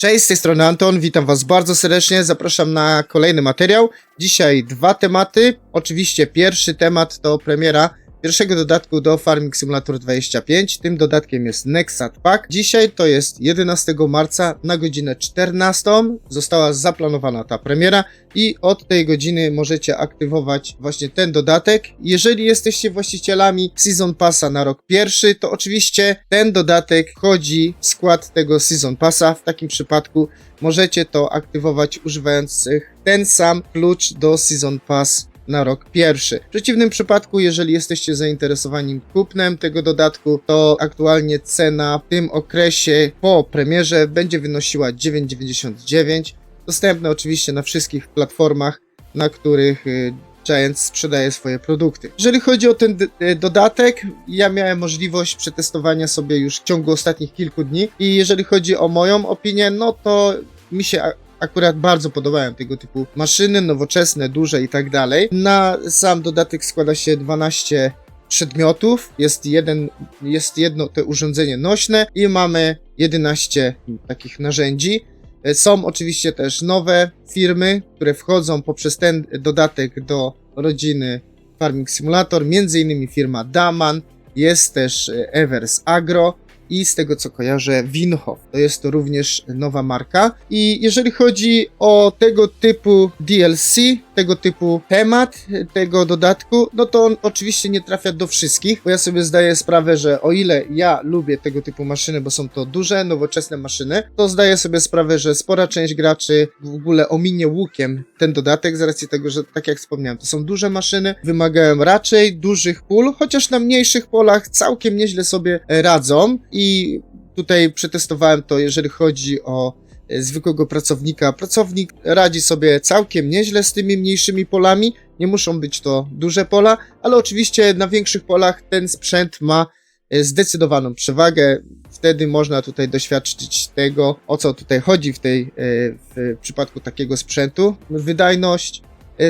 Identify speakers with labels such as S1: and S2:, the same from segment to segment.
S1: Cześć, z tej strony Anton, witam was bardzo serdecznie, zapraszam na kolejny materiał. Dzisiaj dwa tematy, oczywiście pierwszy temat to premiera pierwszego dodatku do Farming Simulator 25, tym dodatkiem jest Nexat Pack. Dzisiaj to jest 11 marca na godzinę 14, została zaplanowana ta premiera i od tej godziny możecie aktywować właśnie ten dodatek. Jeżeli jesteście właścicielami Season Passa na rok pierwszy, to oczywiście ten dodatek wchodzi w skład tego Season Passa. W takim przypadku możecie to aktywować używając ten sam klucz do Season Pass na rok pierwszy. W przeciwnym przypadku, jeżeli jesteście zainteresowani kupnem tego dodatku, to aktualnie cena w tym okresie po premierze będzie wynosiła 9,99. Dostępne oczywiście na wszystkich platformach, na których y, Giant sprzedaje swoje produkty. Jeżeli chodzi o ten y, dodatek, ja miałem możliwość przetestowania sobie już w ciągu ostatnich kilku dni i jeżeli chodzi o moją opinię, no to mi się akurat bardzo podobają tego typu maszyny, nowoczesne, duże i tak dalej. Na sam dodatek składa się 12 przedmiotów, jest, jeden, jest jedno te urządzenie nośne i mamy 11 takich narzędzi. Są oczywiście też nowe firmy, które wchodzą poprzez ten dodatek do rodziny Farming Simulator, między innymi firma Daman, jest też Evers Agro, i z tego co kojarzę Winhof. To jest to również nowa marka. I jeżeli chodzi o tego typu DLC, tego typu temat tego dodatku, no to on oczywiście nie trafia do wszystkich, bo ja sobie zdaję sprawę, że o ile ja lubię tego typu maszyny, bo są to duże, nowoczesne maszyny, to zdaję sobie sprawę, że spora część graczy w ogóle ominie łukiem ten dodatek z racji tego, że tak jak wspomniałem, to są duże maszyny, wymagają raczej dużych pól, chociaż na mniejszych polach całkiem nieźle sobie radzą i tutaj przetestowałem to, jeżeli chodzi o zwykłego pracownika. Pracownik radzi sobie całkiem nieźle z tymi mniejszymi polami. Nie muszą być to duże pola, ale oczywiście na większych polach ten sprzęt ma e, zdecydowaną przewagę. Wtedy można tutaj doświadczyć tego, o co tutaj chodzi w, tej, e, w przypadku takiego sprzętu. Wydajność.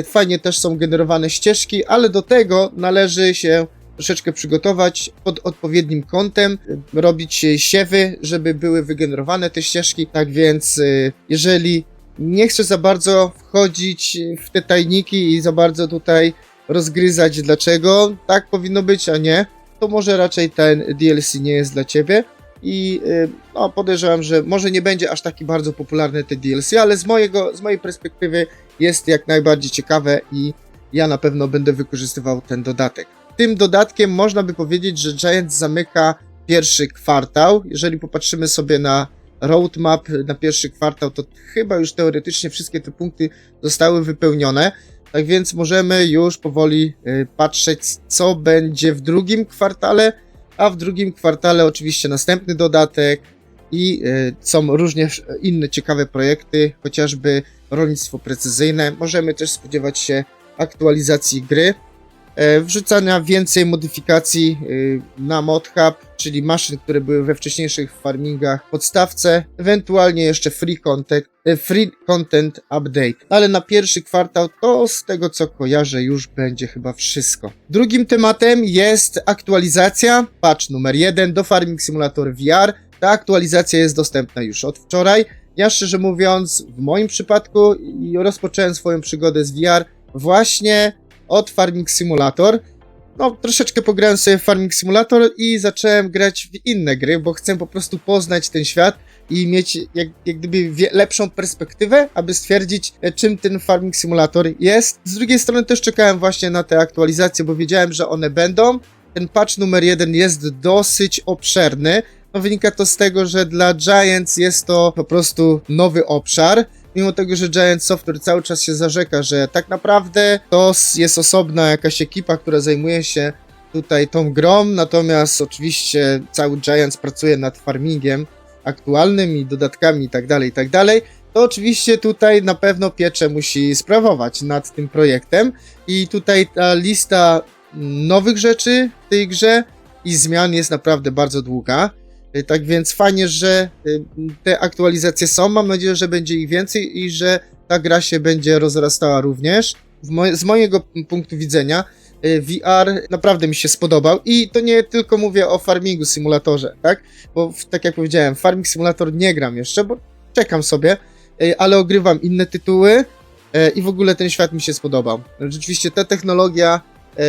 S1: Fajnie też są generowane ścieżki, ale do tego należy się troszeczkę przygotować pod odpowiednim kątem, robić siewy, żeby były wygenerowane te ścieżki. Tak więc, y, jeżeli nie chcę za bardzo wchodzić w te tajniki i za bardzo tutaj rozgryzać, dlaczego tak powinno być, a nie, to może raczej ten DLC nie jest dla ciebie. I y, no, podejrzewam, że może nie będzie aż taki bardzo popularny te DLC, ale z, mojego, z mojej perspektywy jest jak najbardziej ciekawe i ja na pewno będę wykorzystywał ten dodatek tym dodatkiem można by powiedzieć, że Giants zamyka pierwszy kwartał. Jeżeli popatrzymy sobie na roadmap na pierwszy kwartał, to chyba już teoretycznie wszystkie te punkty zostały wypełnione. Tak więc możemy już powoli y, patrzeć, co będzie w drugim kwartale, a w drugim kwartale oczywiście następny dodatek i y, są różnie inne ciekawe projekty, chociażby rolnictwo precyzyjne. Możemy też spodziewać się aktualizacji gry. E, wrzucania więcej modyfikacji e, na ModHub, czyli maszyn, które były we wcześniejszych farmingach podstawce, ewentualnie jeszcze free content, e, free content update. Ale na pierwszy kwartał to z tego co kojarzę już będzie chyba wszystko. Drugim tematem jest aktualizacja, patch numer 1 do Farming Simulator VR. Ta aktualizacja jest dostępna już od wczoraj. Ja szczerze mówiąc, w moim przypadku rozpocząłem swoją przygodę z VR właśnie od Farming Simulator. No, troszeczkę pograłem sobie w Farming Simulator i zacząłem grać w inne gry, bo chcę po prostu poznać ten świat i mieć jak, jak gdyby lepszą perspektywę, aby stwierdzić, e, czym ten Farming Simulator jest. Z drugiej strony też czekałem właśnie na te aktualizacje, bo wiedziałem, że one będą. Ten patch numer jeden jest dosyć obszerny. No, wynika to z tego, że dla Giants jest to po prostu nowy obszar mimo tego, że Giant Software cały czas się zarzeka, że tak naprawdę to jest osobna jakaś ekipa, która zajmuje się tutaj tą grą, natomiast oczywiście cały Giants pracuje nad farmingiem aktualnym i dodatkami i tak dalej, i tak to oczywiście tutaj na pewno piecze musi sprawować nad tym projektem i tutaj ta lista nowych rzeczy w tej grze i zmian jest naprawdę bardzo długa. Y, tak więc fajnie, że y, te aktualizacje są. Mam nadzieję, że będzie ich więcej i że ta gra się będzie rozrastała również. z mojego punktu widzenia y, VR naprawdę mi się spodobał i to nie tylko mówię o farmingu simulatorze, tak? Bo tak jak powiedziałem, farming simulator nie gram jeszcze, bo czekam sobie, ale ogrywam inne tytuły i w ogóle ten świat mi się spodobał. Rzeczywiście ta technologia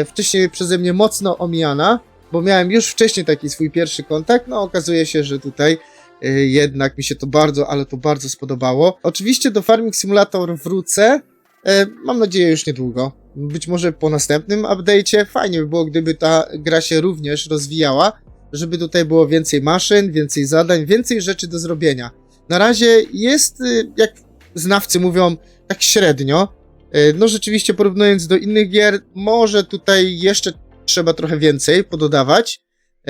S1: wcześniej przeze mnie mocno omijana, bo miałem już wcześniej taki swój pierwszy kontakt, no okazuje się, że tutaj e, jednak mi się to bardzo, ale to bardzo spodobało. Oczywiście do Farming Simulator wrócę, e, mam nadzieję już niedługo. Być może po następnym update'cie. Fajnie by było, gdyby ta gra się również rozwijała, żeby tutaj było więcej maszyn, więcej zadań, więcej rzeczy do zrobienia. Na razie jest, y, jak znawcy mówią, tak średnio. No rzeczywiście porównując do innych gier, może tutaj jeszcze trzeba trochę więcej pododawać,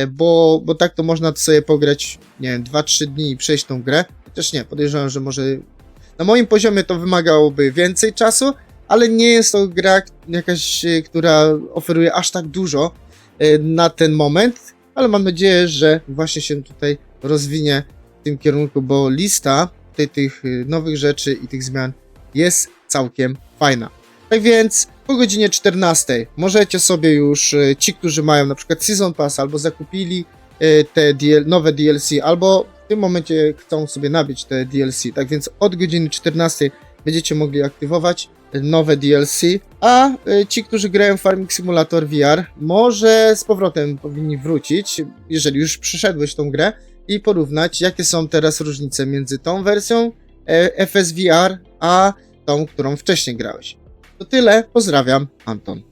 S1: y, bo, bo tak to można sobie pograć, nie wiem, 2-3 dni i przejść tą grę. Chociaż nie, podejrzewam, że może na moim poziomie to wymagałoby więcej czasu, ale nie jest to gra jakaś, y, która oferuje aż tak dużo y, na ten moment, ale mam nadzieję, że właśnie się tutaj rozwinie w tym kierunku, bo lista tych nowych rzeczy i tych zmian jest całkiem fajna. Tak więc po godzinie 14 możecie sobie już, y, ci, którzy mają na przykład Season Pass albo zakupili y, te DL, nowe DLC, albo w tym momencie chcą sobie nabyć te DLC, tak więc od godziny 14 będziecie mogli aktywować nowe DLC, a y, ci, którzy grają Farming Simulator VR, może z powrotem powinni wrócić, jeżeli już przeszedłeś tą grę, i porównać, jakie są teraz różnice między tą wersją e, FSVR, a tą, którą wcześniej grałeś. To tyle, pozdrawiam, Anton.